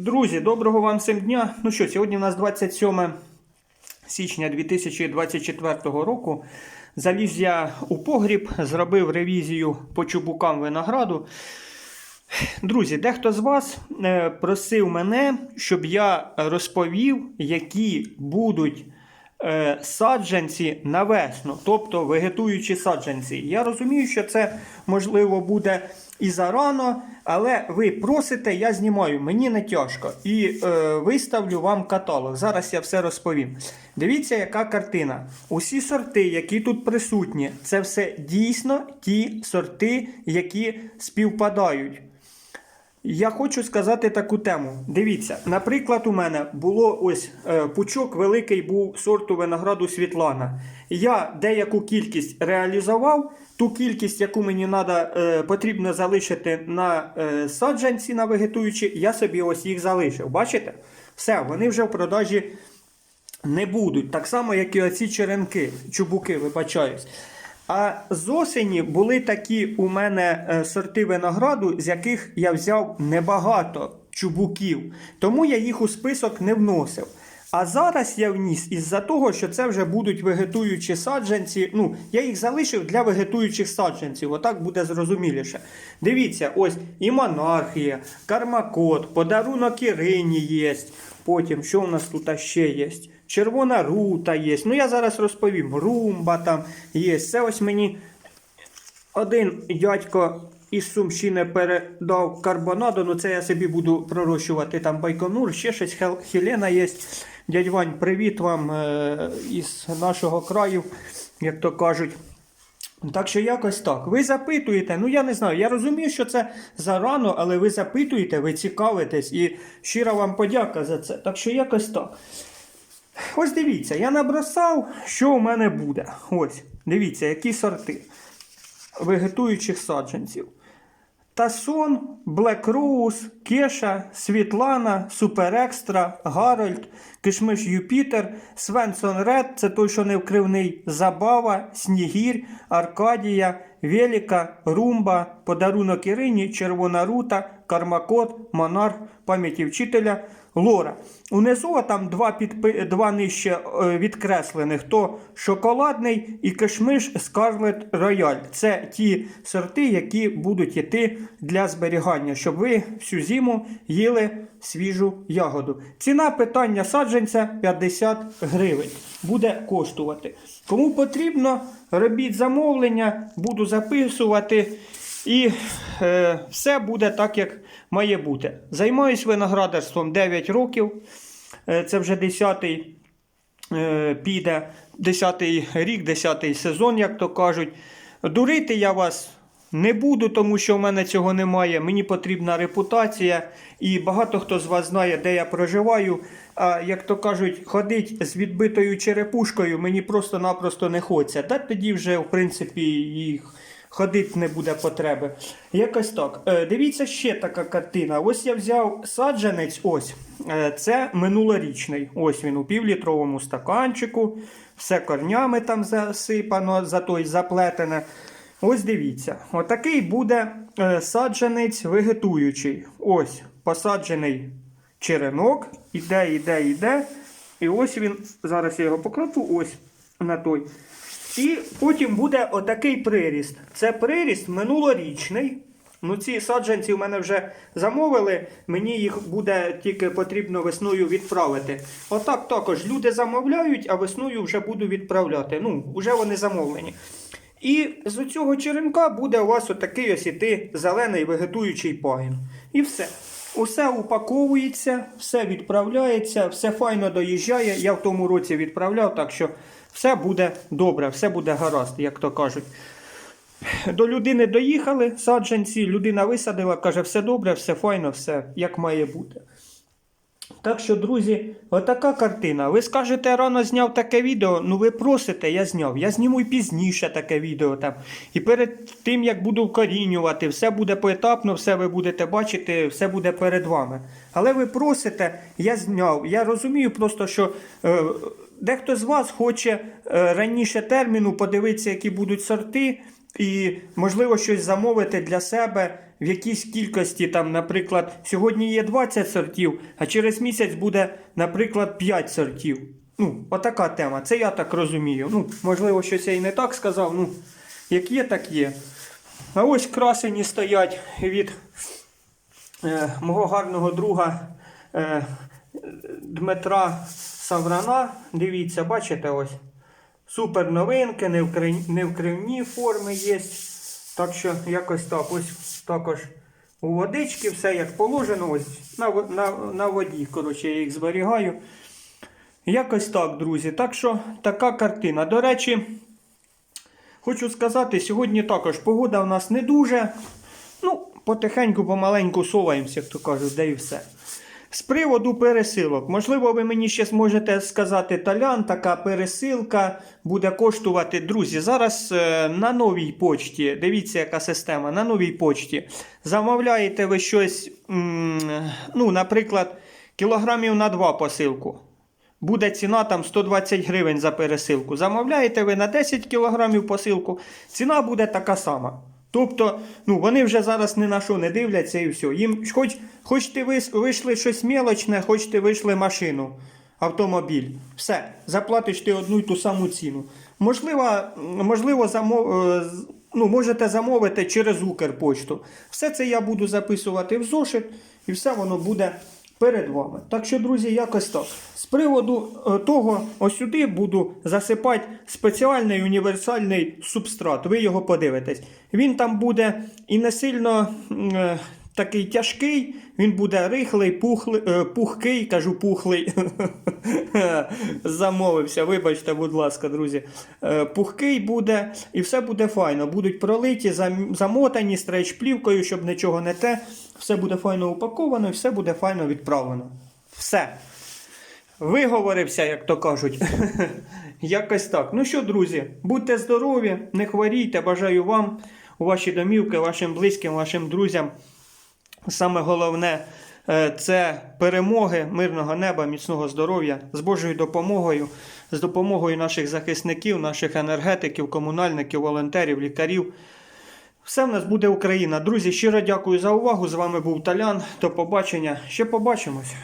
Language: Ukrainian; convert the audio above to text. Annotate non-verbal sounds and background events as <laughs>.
Друзі, доброго вам всім дня. Ну що, сьогодні у нас 27 січня 2024 року. Заліз я у погріб, зробив ревізію по чубукам винограду. Друзі, дехто з вас е, просив мене, щоб я розповів, які будуть е, саджанці на весну, тобто вегетуючі саджанці. Я розумію, що це можливо буде і зарано, але ви просите, я знімаю, мені не тяжко. І е, виставлю вам каталог. Зараз я все розповім. Дивіться, яка картина. Усі сорти, які тут присутні, це все дійсно ті сорти, які співпадають. Я хочу сказати таку тему. Дивіться, наприклад, у мене було ось е, пучок великий був сорту винограду Світлана. Я деяку кількість реалізував, ту кількість, яку мені надо, е, потрібно залишити на е, саджанці на вегетуючі, я собі ось їх залишив. Бачите? Все, вони вже в продажі не будуть. Так само, як і оці черенки, чубуки, вибачаюсь. А з осені були такі у мене е, сорти винограду, з яких я взяв небагато чубуків. Тому я їх у список не вносив. А зараз я вніс із-за того, що це вже будуть вегетуючі саджанці. Ну, я їх залишив для вегетуючих саджанців. Отак буде зрозуміліше. Дивіться, ось і монархія, кармакот, подарунок Ірині є. Потім, що у нас тут ще є? Червона рута є. Ну, я зараз розповім. Румба там є. Це ось мені один дядько із Сумщини передав карбонаду. Ну, це я собі буду пророщувати там байконур, ще щось Хел- Хелена є. Дядь Вань, привіт вам е- із нашого краю, як то кажуть. Так що якось так. Ви запитуєте, ну я не знаю, я розумію, що це зарано, але ви запитуєте, ви цікавитесь і щира вам подяка за це. Так що якось так. Ось дивіться, я набросав, що у мене буде. Ось, дивіться, які сорти вегетуючих саджанців. Тасон, Блек Роуз, Кеша, Світлана, Супер Екстра, Гарольд, Кишмиш Юпітер, Свенсон Ред, це той, що не вкривний, Забава, Снігір, Аркадія, Веліка, Румба, Подарунок Ірині, Червона Рута, Кармакот, Монарх, пам'яті вчителя, Лора. Унизу там два, підпи... два нижче е, відкреслених, то шоколадний і кишмиш Скарлет Рояль. Це ті сорти, які будуть йти для зберігання, щоб ви всю зиму їли свіжу ягоду. Ціна питання саджанця 50 гривень. Буде коштувати. Кому потрібно, робіть замовлення, буду записувати. І е, все буде так, як має бути. Займаюсь виноградарством 9 років. Е, це вже 10-й е, піде, 10-й рік, 10-й сезон, як то кажуть. Дурити я вас не буду, тому що в мене цього немає. Мені потрібна репутація, і багато хто з вас знає, де я проживаю. А як то кажуть, ходить з відбитою черепушкою, мені просто-напросто не хочеться. Та тоді вже, в принципі, їх. Ходити не буде потреби. Якось так. Е, дивіться ще така картина. Ось я взяв саджанець. Ось. Е, це минулорічний. Ось він у півлітровому стаканчику. Все корнями там засипано, зато й заплетене. Ось дивіться. Отакий буде е, саджанець вегетуючий. Ось посаджений черенок. Іде, іде, іде. І ось він. Зараз я його покладу. Ось на той. І потім буде отакий приріст. Це приріст минулорічний. Ну, ці саджанці в мене вже замовили. Мені їх буде тільки потрібно весною відправити. Отак також люди замовляють, а весною вже буду відправляти. Ну, вже вони замовлені. І з цього черенка буде у вас отакий ось іти зелений вегетуючий пагін. І все. Усе упаковується, все відправляється, все файно доїжджає. Я в тому році відправляв, так що все буде добре, все буде гаразд, як то кажуть. До людини доїхали саджанці, людина висадила, каже, все добре, все файно, все як має бути. Так що, друзі, отака картина. Ви скажете, рано зняв таке відео. Ну ви просите, я зняв. Я зніму і пізніше таке відео там. І перед тим, як буду вкорінювати, все буде поетапно, все ви будете бачити, все буде перед вами. Але ви просите, я зняв. Я розумію просто, що. Е, Дехто з вас хоче е, раніше терміну подивитися, які будуть сорти, і, можливо, щось замовити для себе в якійсь кількості, там, наприклад, сьогодні є 20 сортів, а через місяць буде, наприклад, 5 сортів. Ну, отака тема. Це я так розумію. Ну, можливо, щось я і не так сказав. Ну, як є, так є. А ось красені стоять від е, мого гарного друга е, Дмитра Саврана. Дивіться, бачите ось. Супер новинки, не в, крин- не в кривні форми є. Так що якось так. Ось також у водички, все як положено. Ось на, на, на воді. Коротше, я їх зберігаю. Якось так, друзі. Так що така картина. До речі, хочу сказати, сьогодні також погода у нас не дуже. Ну, потихеньку, помаленьку соваємося, як то кажуть, де і все. З приводу пересилок. Можливо, ви мені ще зможете сказати, Талян, така пересилка буде коштувати. Друзі, зараз е, на новій почті, дивіться, яка система, на новій почті. Замовляєте ви щось, ну, наприклад, кілограмів на 2 посилку. Буде ціна там 120 гривень за пересилку. Замовляєте ви на 10 кілограмів посилку, ціна буде така сама. Тобто, ну вони вже зараз ні на що не дивляться і все. Їм хоч, хоч ти вийшли щось мелочне, хоч ти вийшли машину, автомобіль. Все, заплатиш ти одну й ту саму ціну. Можливо, можливо замов, е, ну, можете замовити через Укрпочту. Все це я буду записувати в зошит, і все воно буде перед вами. Так що, друзі, якось так. З приводу е, того, ось сюди буду засипати спеціальний універсальний субстрат. Ви його подивитесь. Він там буде і не сильно е, такий тяжкий, він буде рихлий, пухли, е, пухкий, кажу пухлий. <laughs> Замовився, вибачте, будь ласка, друзі. Е, Пухкий буде, і все буде файно. Будуть пролиті, замотані стрейч плівкою, щоб нічого не те. Все буде файно упаковано і все буде файно відправлено. Все. Виговорився, як то кажуть. <laughs> Якось так. Ну що, друзі, будьте здорові, не хворійте. Бажаю вам у ваші домівки, вашим близьким, вашим друзям. Саме головне е, це перемоги, мирного неба, міцного здоров'я з Божою допомогою, з допомогою наших захисників, наших енергетиків, комунальників, волонтерів, лікарів. Все в нас буде Україна. Друзі, щиро дякую за увагу. З вами був Талян. До побачення. Ще побачимось.